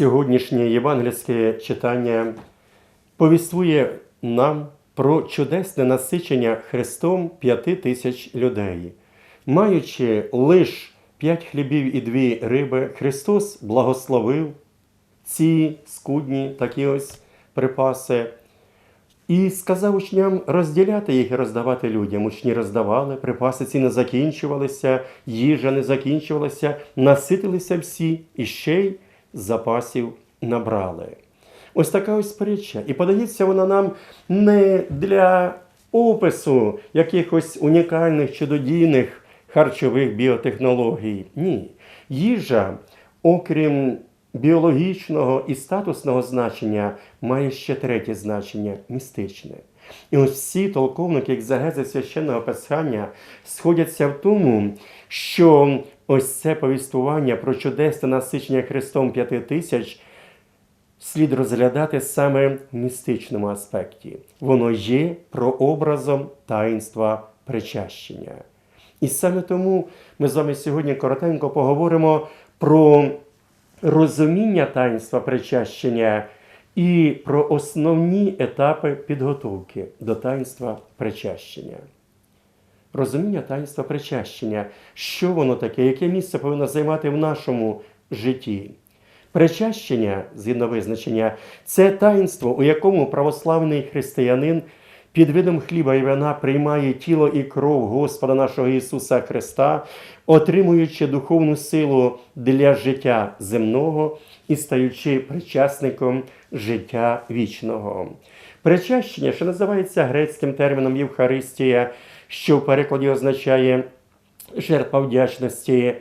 Сьогоднішнє євангельське читання повіствує нам про чудесне насичення Христом п'яти тисяч людей. Маючи лише п'ять хлібів і дві риби, Христос благословив ці скудні такі ось припаси. І сказав учням розділяти їх і роздавати людям. Учні роздавали, припаси ці не закінчувалися, їжа не закінчувалася, наситилися всі і ще й запасів набрали. Ось така ось притча. І подається вона нам не для опису якихось унікальних чудодійних харчових біотехнологій. Ні. Їжа, окрім біологічного і статусного значення, має ще третє значення містичне. І ось всі толковники екзегези священного писання сходяться в тому, що ось це повіствування про чудесне насичення Христом п'яти тисяч слід розглядати саме в містичному аспекті. Воно є прообразом таїнства причащення. І саме тому ми з вами сьогодні коротенько поговоримо про розуміння таїнства причащення і про основні етапи підготовки до таїнства причащення. Розуміння таїнства причащення, що воно таке, яке місце повинно займати в нашому житті. Причащення, згідно визначення, це таїнство, у якому православний християнин під видом хліба і вина приймає тіло і кров Господа нашого Ісуса Христа, отримуючи духовну силу для життя земного і стаючи причасником життя вічного. Причащення, що називається грецьким терміном Євхаристія, що в перекладі означає жертва вдячності.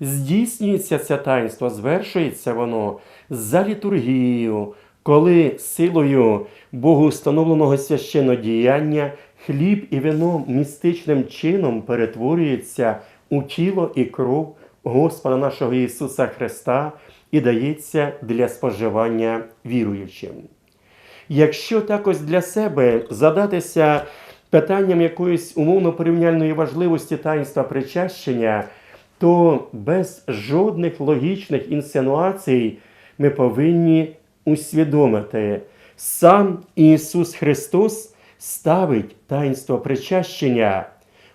Здійснюється це таїнство, звершується воно за літургією, коли силою Богу встановленого священодіяння хліб і вино містичним чином перетворюються у тіло і кров Господа нашого Ісуса Христа і дається для споживання віруючим. Якщо також для себе задатися питанням якоїсь умовно порівняльної важливості таїнства причащення, то без жодних логічних інсинуацій ми повинні усвідомити, сам Ісус Христос ставить таїнство причащення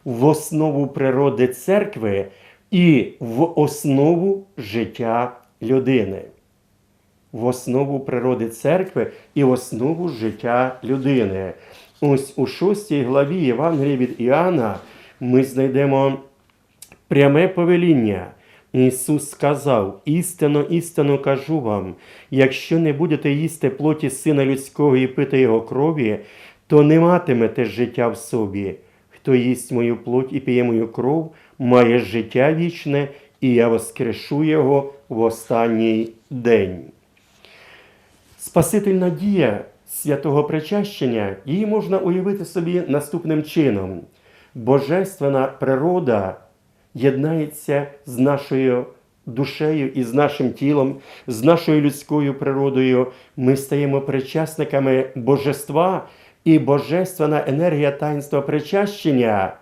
в основу природи церкви і в основу життя людини. В основу природи церкви і в основу життя людини. Ось у 6 главі Євангелія від Іоанна ми знайдемо пряме повеління. Ісус сказав: істинно, істинно кажу вам, якщо не будете їсти плоті Сина Людського і пити Його крові, то не матимете життя в собі. Хто їсть мою плоть і п'є мою кров, має життя вічне, і я воскрешу його в останній день. Спасительна дія святого причащення, її можна уявити собі наступним чином. Божественна природа єднається з нашою душею і з нашим тілом, з нашою людською природою. Ми стаємо причасниками божества, і божественна енергія таїнства причащення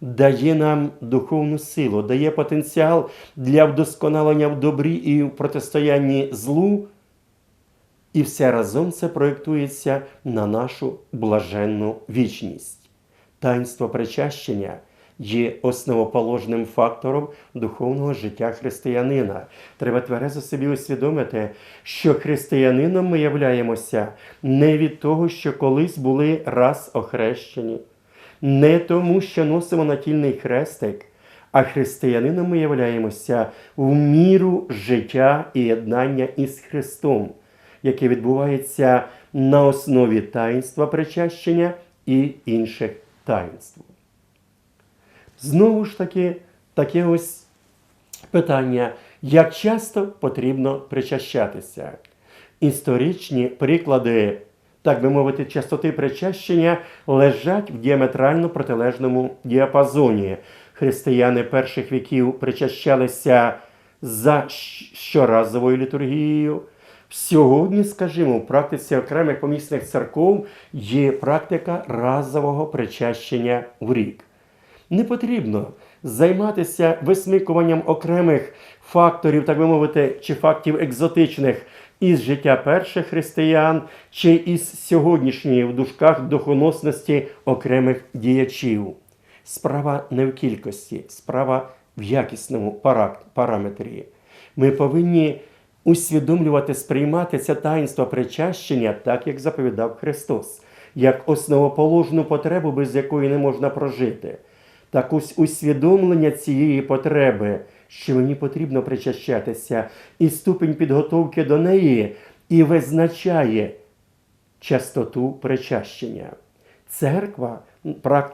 дає нам духовну силу, дає потенціал для вдосконалення в добрі і в протистоянні злу. І все разом це проєктується на нашу блаженну вічність. Таїнство причащення є основоположним фактором духовного життя християнина. Треба тверезо собі усвідомити, що християнином ми являємося не від того, що колись були раз охрещені, не тому, що носимо натільний хрестик, а християнином ми являємося в міру життя і єднання із Христом яке відбувається на основі таїнства причащення і інших таїнств. Знову ж таки, таке ось питання, як часто потрібно причащатися. Історичні приклади, так би мовити, частоти причащення лежать в діаметрально протилежному діапазоні. Християни перших віків причащалися за щоразовою літургією. Сьогодні, скажімо, в практиці окремих помісних церков є практика разового причащення в рік. Не потрібно займатися висмикуванням окремих факторів, так би мовити, чи фактів екзотичних із життя перших християн, чи із сьогоднішньої в дужках духоносності окремих діячів. Справа не в кількості, справа в якісному пара- параметрі. Ми повинні усвідомлювати, сприймати це таїнство причащення, так як заповідав Христос, як основоположну потребу, без якої не можна прожити. Так ось усвідомлення цієї потреби, що мені потрібно причащатися, і ступень підготовки до неї і визначає частоту причащення. Церква,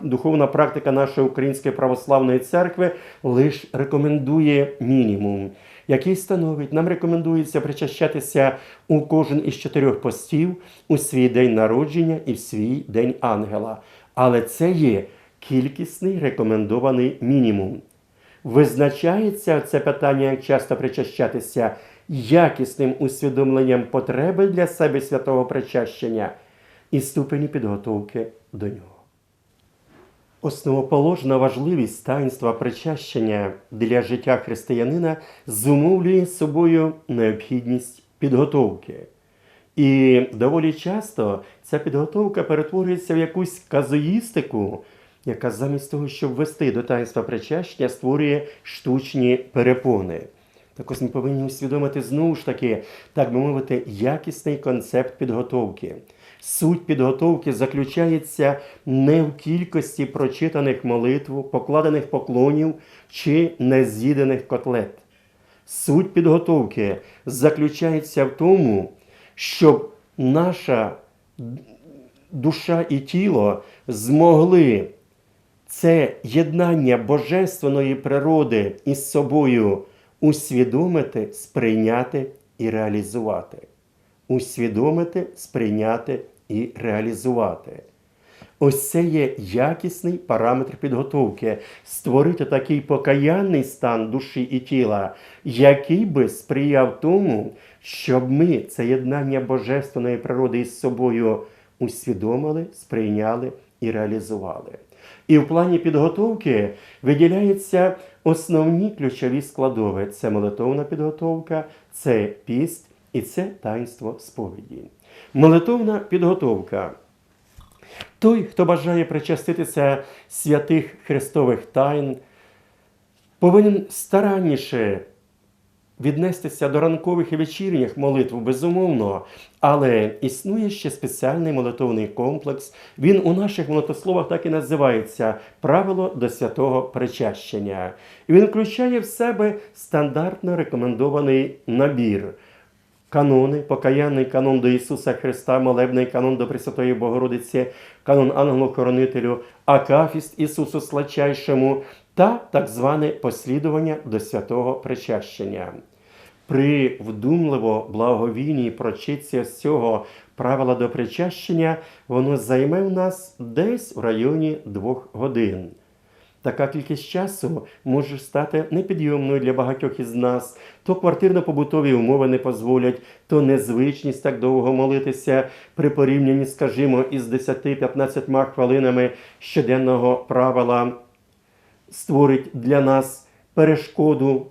духовна практика нашої Української православної церкви лише рекомендує мінімум, який становить, нам рекомендується причащатися у кожен із чотирьох постів у свій день народження і в свій день ангела. Але це є кількісний рекомендований мінімум. Визначається це питання, як часто причащатися, якісним усвідомленням потреби для себе святого причащення і ступені підготовки до нього. Основоположна важливість таїнства причащення для життя християнина зумовлює собою необхідність підготовки. І доволі часто ця підготовка перетворюється в якусь казуїстику, яка замість того, щоб вести до таїнства причащення, створює штучні перепони. Так ось ми повинні усвідомити знову ж таки, так би мовити, якісний концепт підготовки. Суть підготовки заключається не в кількості прочитаних молитв, покладених поклонів чи нез'їдених котлет. Суть підготовки заключається в тому, щоб наша душа і тіло змогли це єднання божественної природи із собою усвідомити, сприйняти і реалізувати. Усвідомити, сприйняти і реалізувати. Ось це є якісний параметр підготовки. Створити такий покаянний стан душі і тіла, який би сприяв тому, щоб ми це єднання божественної природи із собою усвідомили, сприйняли і реалізували. І в плані підготовки виділяються основні ключові складові: це молитовна підготовка, це піст і це таїнство сповіді. Молитовна підготовка. Той, хто бажає причаститися святих Христових тайн, повинен старанніше віднестися до ранкових і вечірніх молитв, безумовно, але існує ще спеціальний молитовний комплекс. Він у наших молитословах так і називається Правило до святого причащення. І він включає в себе стандартно рекомендований набір. Канони, покаянний канон до Ісуса Христа, молебний канон до Пресвятої Богородиці, канон ангелу-хоронителю, акафіст Ісусу Слачайшому та так зване послідування до святого причащення. При вдумливо благовійній прочитці з цього правила до причащення воно займе в нас десь в районі двох годин. Така кількість часу може стати непідйомною для багатьох із нас. То квартирно-побутові умови не дозволять, то незвичність так довго молитися при порівнянні, скажімо, із 10-15 хвилинами щоденного правила створить для нас перешкоду,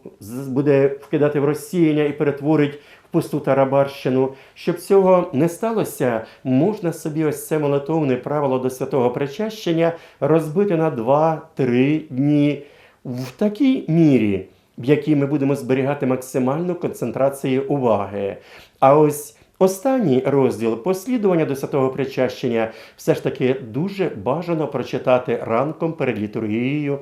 буде вкидати в розсіяння і перетворить пусту тарабарщину. Щоб цього не сталося, можна собі ось це молитовне правило до святого причащення розбити на 2-3 дні в такій мірі, в якій ми будемо зберігати максимальну концентрацію уваги. А ось Останній розділ послідування до святого причащення все ж таки дуже бажано прочитати ранком перед літургією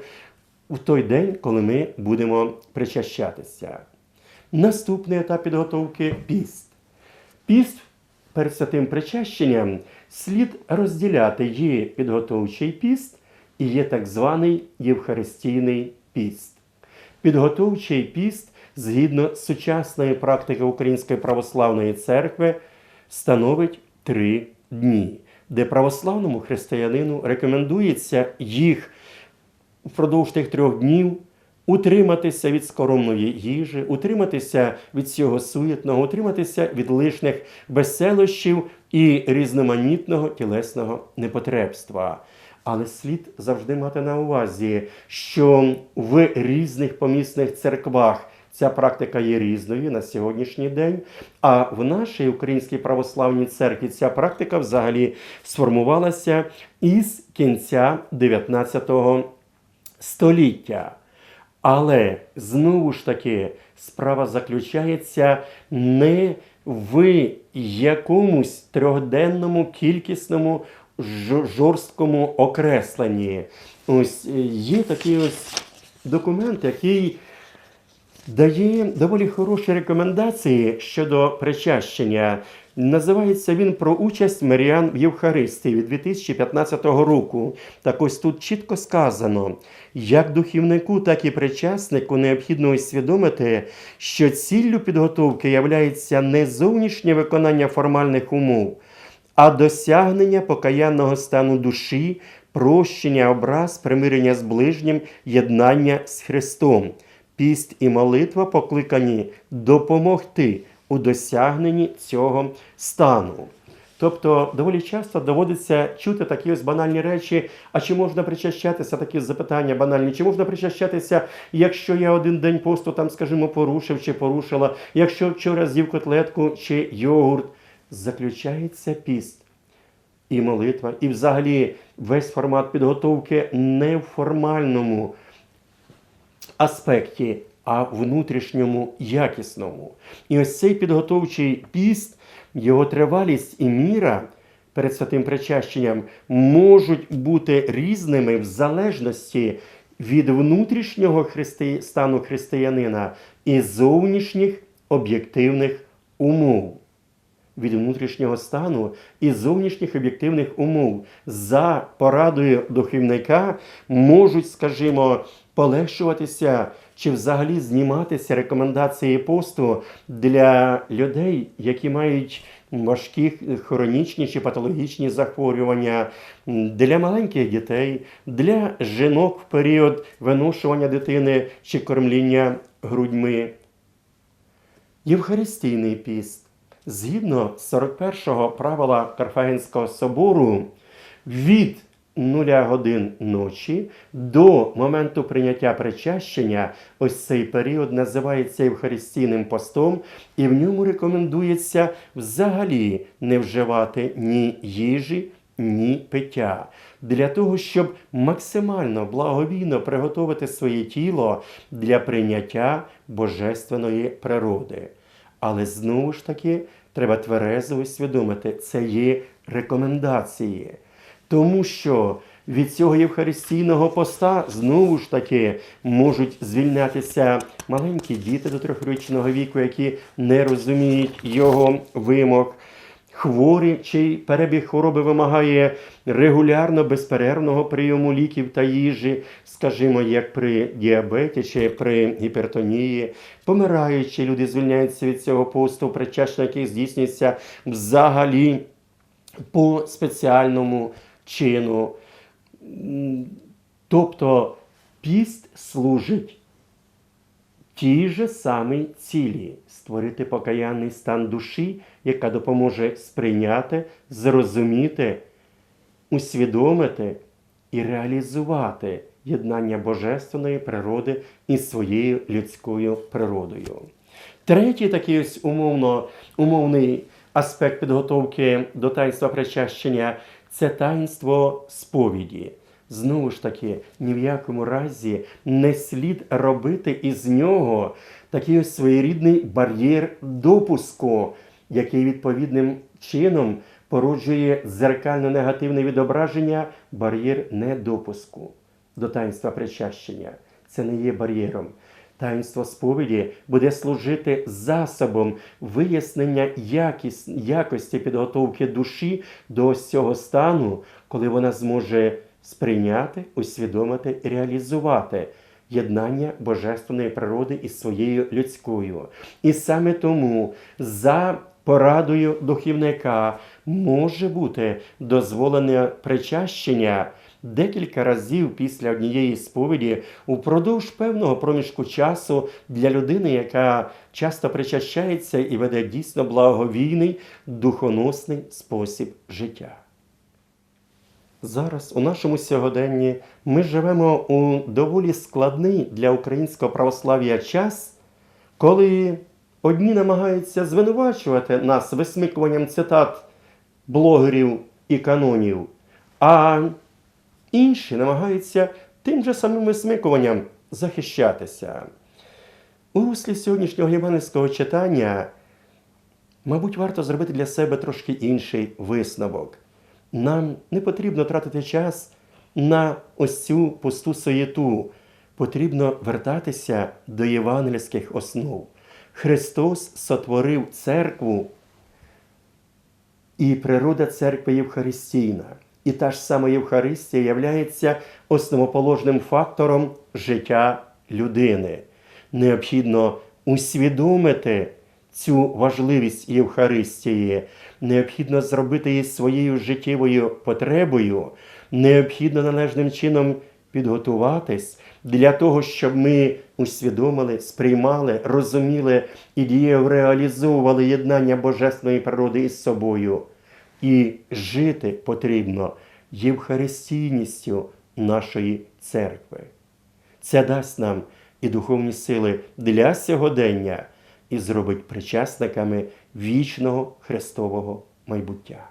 в той день, коли ми будемо причащатися. Наступний етап підготовки піст. Піст перед святим причащенням слід розділяти є підготовчий піст і є так званий Євхаристійний піст. Підготовчий піст, згідно сучасної практики Української православної церкви, становить три дні, де православному християнину рекомендується їх впродовж тих трьох днів утриматися від скоромної їжі, утриматися від всього суєтного, утриматися від лишних веселощів і різноманітного тілесного непотребства. Але слід завжди мати на увазі, що в різних помісних церквах Ця практика є різною на сьогоднішній день. А в нашій Українській православній церкві ця практика взагалі сформувалася із кінця 19 століття. Але знову ж таки справа заключається не в якомусь трьохденному кількісному жорсткому окресленні. Ось е, є такий ось документ, який дає доволі хороші рекомендації щодо причащення. Називається він про участь Маріан в Євхаристії від 2015 року. Так ось тут чітко сказано, як духівнику, так і причаснику необхідно усвідомити, що ціллю підготовки являється не зовнішнє виконання формальних умов, а досягнення покаянного стану душі, прощення образ, примирення з ближнім, єднання з Христом. Піст і молитва покликані допомогти у досягненні цього стану. Тобто доволі часто доводиться чути такі ось банальні речі. А чи можна причащатися, такі запитання банальні, чи можна причащатися, якщо я один день посту там, скажімо, порушив чи порушила, якщо вчора з'їв котлетку чи йогурт, заключається піст і молитва, і взагалі весь формат підготовки не в формальному аспекті, а внутрішньому якісному. І ось цей підготовчий піст, його тривалість і міра перед святим причащенням можуть бути різними в залежності від внутрішнього христи... стану християнина і зовнішніх об'єктивних умов від внутрішнього стану і зовнішніх об'єктивних умов за порадою духовника можуть, скажімо, полегшуватися чи взагалі зніматися рекомендації посту для людей, які мають важкі хронічні чи патологічні захворювання, для маленьких дітей, для жінок в період виношування дитини чи кормління грудьми. Євхаристійний піст. Згідно 41-го правила Карфагенського собору, від 0 годин ночі до моменту прийняття причащення, ось цей період називається Євхаристійним постом, і в ньому рекомендується взагалі не вживати ні їжі, ні пиття. Для того, щоб максимально благовійно приготувати своє тіло для прийняття божественної природи. Але знову ж таки треба тверезо усвідомити, це є рекомендації. Тому що від цього Євхаристійного поста знову ж таки можуть звільнятися маленькі діти до трьохрічного віку, які не розуміють його вимог. Хворі, чий перебіг хвороби вимагає регулярно безперервного прийому ліків та їжі, скажімо, як при діабеті чи при гіпертонії, помираючі люди звільняються від цього посту, причащення яких здійснюється взагалі по спеціальному чину. Тобто піст служить тій же самій цілі створити покаянний стан душі, яка допоможе сприйняти, зрозуміти, усвідомити і реалізувати єднання божественної природи із своєю людською природою. Третій такий ось умовно, умовний аспект підготовки до таїнства причащення це таїнство сповіді. Знову ж таки, ні в якому разі не слід робити із нього такий ось своєрідний бар'єр допуску, який відповідним чином породжує зеркально негативне відображення бар'єр недопуску до таїнства причащення. Це не є бар'єром. Таїнство сповіді буде служити засобом вияснення якіс... якості підготовки душі до ось цього стану, коли вона зможе сприйняти, усвідомити реалізувати єднання божественної природи із своєю людською. І саме тому за порадою духівника може бути дозволене причащення декілька разів після однієї сповіді упродовж певного проміжку часу для людини, яка часто причащається і веде дійсно благовійний духоносний спосіб життя. Зараз у нашому сьогоденні ми живемо у доволі складний для українського православ'я час, коли одні намагаються звинувачувати нас висмикуванням цитат блогерів і канонів, а інші намагаються тим же самим висмикуванням захищатися. У руслі сьогоднішнього євангельського читання, мабуть, варто зробити для себе трошки інший висновок. Нам не потрібно тратити час на ось цю пусту суєту. Потрібно вертатися до євангельських основ. Христос сотворив церкву, і природа церкви Євхаристійна. І та ж сама Євхаристія є основоположним фактором життя людини. Необхідно усвідомити цю важливість Євхаристії, необхідно зробити її своєю життєвою потребою, необхідно належним чином підготуватись для того, щоб ми усвідомили, сприймали, розуміли і дієво реалізовували єднання божественної природи із собою. І жити потрібно євхаристійністю нашої церкви. Це дасть нам і духовні сили для сьогодення і зробить причасниками вічного Христового майбуття.